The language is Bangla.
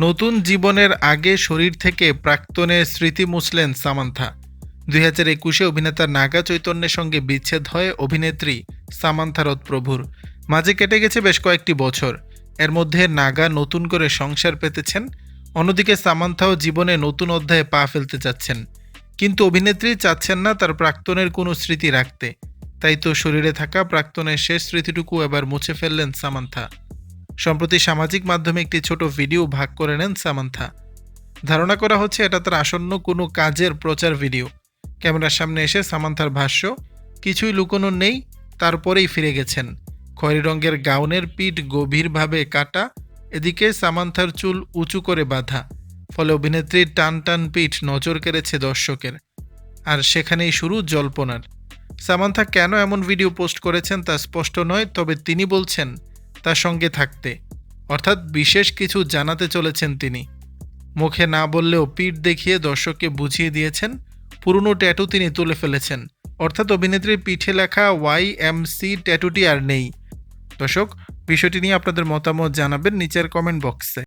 নতুন জীবনের আগে শরীর থেকে প্রাক্তনের স্মৃতি মুছলেন সামান্থা। দুই হাজার একুশে অভিনেতা নাগা চৈতন্যের সঙ্গে বিচ্ছেদ হয় অভিনেত্রী সামান্থা রথ প্রভুর। মাঝে কেটে গেছে বেশ কয়েকটি বছর। এর মধ্যে নাগা নতুন করে সংসার পেতেছেন। অন্যদিকে সামান্থাও জীবনে নতুন অধ্যায়ে পা ফেলতে চাচ্ছেন। কিন্তু অভিনেত্রী চাচ্ছেন না তার প্রাক্তনের কোনো স্মৃতি রাখতে। তাই তো শরীরে থাকা প্রাক্তনের শেষ স্মৃতিটুকু এবার মুছে ফেললেন সামান্থা। সম্প্রতি সামাজিক মাধ্যমে একটি ছোট ভিডিও ভাগ করে নেন সামান্থা। ধারণা করা হচ্ছে এটা তার আসন্ন কোনো কাজের প্রচার ভিডিও। ক্যামেরার সামনে এসে সামান্থার ভাষ্য, কিছুই লুকোনো নেই, তারপরেই ফিরে গেছেন। খয়েরি রঙের গাউনের পিঠ গভীরভাবে কাটা, এদিকে সামান্থার চুল উঁচু করে বাঁধা, ফলে অভিনেত্রীর টান টান পিঠ নজর কেড়েছে দর্শকের। আর সেখানেই শুরু জল্পনার। সামান্থা কেন এমন ভিডিও পোস্ট করেছেন তা স্পষ্ট নয়, তবে তিনি বলছেন তার সঙ্গে থাকতে। অর্থাৎ বিশেষ কিছু জানাতে চলেছেন তিনি। মুখে না বললেও পিঠ দেখিয়ে দর্শককে বুঝিয়ে দিয়েছেন, পুরনো ট্যাটু তিনি তুলে ফেলেছেন। অর্থাৎ অভিনেত্রীর পিঠে লেখা ওয়াই এম সি ট্যাটুটি আর নেই। দর্শক, বিষয়টি নিয়ে আপনাদের মতামত জানাবেন নিচের কমেন্ট বক্সে